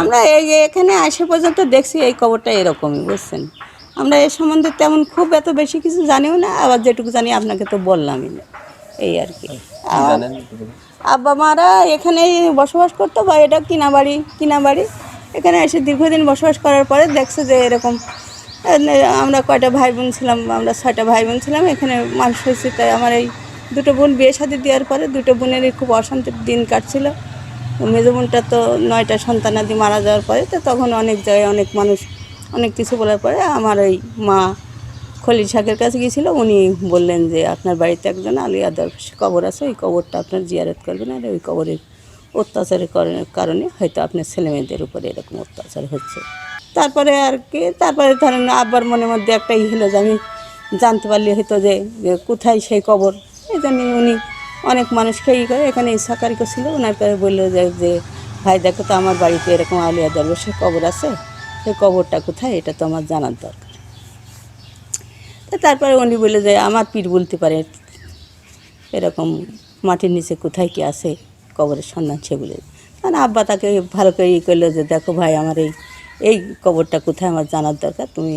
আমরা এই এখানে আসে পর্যন্ত দেখছি এই খবরটা এরকমই বুঝছেন? আমরা এ সম্বন্ধে তেমন খুব এত বেশি কিছু জানিও না আবার যেটুকু জানি আপনাকে তো বললামই না। এই আর কি। আব্বা মারা এখানেই বসবাস করতো বা এটা কিনা বাড়ি কিনা বাড়ি? এখানে এসে দীর্ঘদিন বসবাস করার পরে দেখছে যে এরকম আমরা কয়টা ভাই বোন ছিলাম আমরা ছয়টা ভাই বোন ছিলাম এখানে মানুষ হয়েছে তাই আমার এই দুটো বোন বিয়ে শাদি দেওয়ার পরে দুটো বোনেরই খুব অশান্তির দিন কাটছিল। মেজো বোনটা তো নয়টা সন্তানাদি মারা যাওয়ার পরে তো তখন অনেক জায়গায় অনেক মানুষ, অনেক কিছু বলার পরে আমার ওই মা খলিল শাকের কাছে গিয়েছিল। উনি বললেন যে, আপনার বাড়িতে একজন আলিয়া দরবেশ কবর আছে, ওই কবরটা আপনার জিয়ারত করবেন, আর ওই কবরের অত্যাচারের কারণে- হয়তো আপনার ছেলেমেয়েদের উপরে এরকম অত্যাচার হচ্ছে। তারপরে আর কি, তারপরে ধরেন আব্বার মনের মধ্যে একটা ই হলো যে, আমি জানতে পারলে হয়তো যে যে কোথায় সেই কবর? এই জন্য উনি অনেক মানুষকে ই করে এখানে ইসাকারিক ছিল ওনার পরে বলল যে ভাই, দেখো তো আমার বাড়িতে এরকম আলিয়া দরবেশের কবর আছে সেই কবরটা কোথায়, এটা তো আমার জানার দরকার। তা তারপরে উনি বলে যে, আমার পীর বলতে পারে, এরকম মাটির নিচে কোথায় কি আছে, কবরের সন্ধান সে বলে। মানে আব্বা তাকে ভালো করে ই করল যে, দেখো ভাই, আমার এই এই কবরটা কোথায়, আমার জানার দরকার, তুমি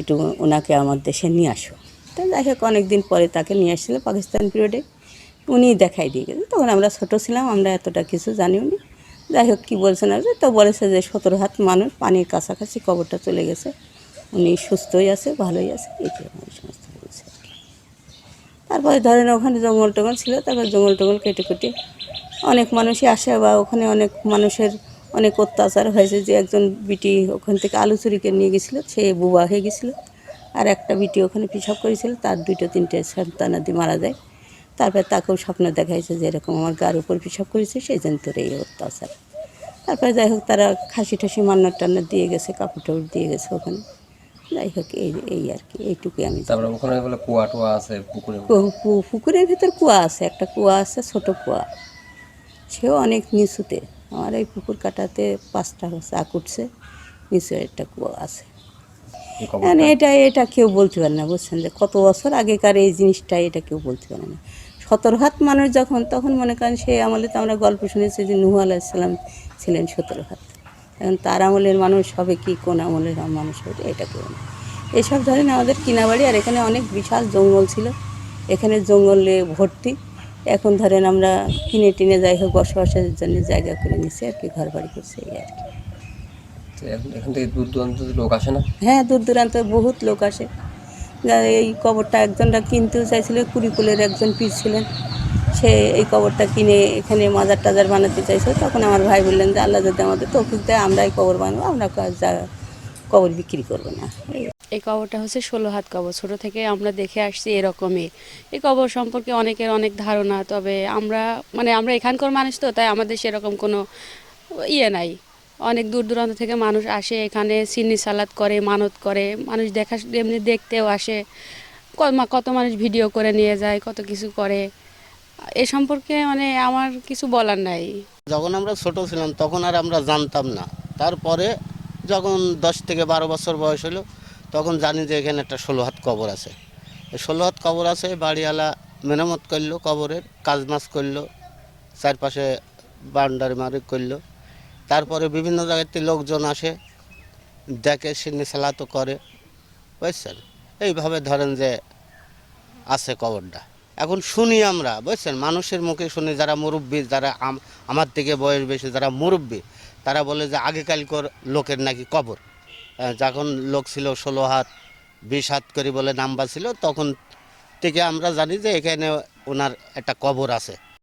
একটু ওনাকে আমার দেশে নিয়ে আসো। তা যাই হোক, অনেকদিন পরে তাকে নিয়ে আসছিল পাকিস্তান পিরিয়ডে। উনি দেখাই দিয়ে গেছে তখন আমরা ছোটো ছিলাম, আমরা এতটা কিছু জানিও নি যাই হোক, কী বলছেন আর তো বলেছে যে সতেরো হাত মানুষ, পানির কাছাকাছি কবরটা চলে গেছে। উনি সুস্থই আছে, ভালোই আছে, এই সমস্ত বলছে তারপরে ধরেন ওখানে জঙ্গল টঙ্গল ছিল, তারপর জঙ্গল টঙ্গল কেটে কেটে অনেক মানুষই আসে বা ওখানে অনেক মানুষের অনেক অত্যাচার হয়েছে যে একজন বিটি ওখান থেকে আলু চুরিকে নিয়ে গেছিল, সে বুবা হয়ে গেছিল। আর একটা বিটি ওখানে পিসাব করেছিল, তার দুইটা, তিনটে সন্তানাদি মারা যায়। তারপরে তাকেও স্বপ্ন দেখাইছে যে এরকম আমার গার উপর পিসাব করেছে সেই জন্য তোর এই অত্যাচার তারপরে যাই হোক তারা খাসি ঠাসি মান্নার টান্নার দিয়ে গেছে কাপড় টাপড় দিয়ে গেছে ওখানে। যাই হোক এই এই আর কি এইটুকুই আমি তারপরে ওখানে বলে কুয়া টুয়া আছে পুকুরে? কু- পুকুরের ভিতর কুয়া আছে একটা কুয়া আছে ছোট কুয়া। সেও অনেক নিচুতে। আমার এই পুকুর কাটাতে পাঁচটা চা উঠছে নিচু একটা কুয়া আছে। মানে এটা এটা কেউ বলতে পারে না, বুঝছেন? যে কত বছর আগেকার এই জিনিসটা, এটা কেউ বলতে পারে না। সতেরো হাত মানুষ যখন, তখন মনে করেন সেই আমলে তো আমরা গল্প শুনেছি যে নুহ আলাইসাল্লাম ছিলেন সতেরো হাত। এখন তার আমলের মানুষ হবে কি, কোন আমলের মানুষ হবে, এটা কেউ না। এসব ধরেন আমাদের কিনাবাড়ি, আর এখানে অনেক বিশাল জঙ্গল ছিল। এখানে জঙ্গলে ভর্তি। এখন ধরেন আমরা কিনে টিনে যাই হোক, বসবাসের জন্য জায়গা করে নিছি আর কি ঘর বাড়ি করছি, এই আর কি। এখন- থেকে দূর দূরান্ত লোক আসে না? হ্যাঁ দূর দূরান্ত বহুত লোক আসে। এই কবরটা একজনটা কিনতেও চাইছিল কুড়িকুলের একজন পীর ছিলেন। সে এই কবরটা কিনে এখানে মাজার টাজার বানাতে চাইছিল তখন আমার ভাই বললেন যে আল্লাহ যদি আমাদের তৌফিক দেয় আমরা এই কবর বানাবো আমরা যা কবর বিক্রি করব না। এই এই কবরটা হচ্ছে ষোলো হাত কবর। ছোটো থেকে আমরা দেখে আসছি এরকমই। এই কবর সম্পর্কে অনেকের অনেক ধারণা তবে আমরা মানে আমরা এখানকার মানুষ তো তাই আমাদের সেরকম কোনো ইয়ে নাই। অনেক দূর দূরান্ত থেকে মানুষ আসে, এখানে সিন্নি সালাদ করে, মানত করে, মানুষ দেখা এমনি দেখতেও আসে। কত মানুষ ভিডিও করে নিয়ে যায়, কত কিছু করে। এ সম্পর্কে মানে আমার কিছু বলার নাই। যখন আমরা ছোট ছিলাম তখন আর আমরা জানতাম না। তারপরে যখন দশ থেকে বারো বছর বয়স হলো, তখন জানি যে এখানে একটা ষোলো হাত কবর আছে। ষোলো হাত কবর আছে, বাড়িওয়ালা মেরামত করল, কবরের কাজ মাছ করল, চারপাশে বাউন্ডারি মারি করল। তারপরে বিভিন্ন জায়গাতে লোকজন আসে, দেখে সিন্নি তো করে। বুঝছেন? এইভাবে ধরেন যে আছে কবরটা। এখন শুনি আমরা, বুঝছেন? মানুষের মুখে শুনি যারা মুরব্বী, যারা আমার থেকে বয়স বেশি, যারা মুরব্বী, তারা বলে যে আগেকালকার লোকের নাকি কবর। যখন লোক ছিল ষোলো হাত, বিশ হাত করে বলে নাম্বার ছিল, তখন থেকে আমরা জানি যে এখানে ওনার একটা কবর আছে।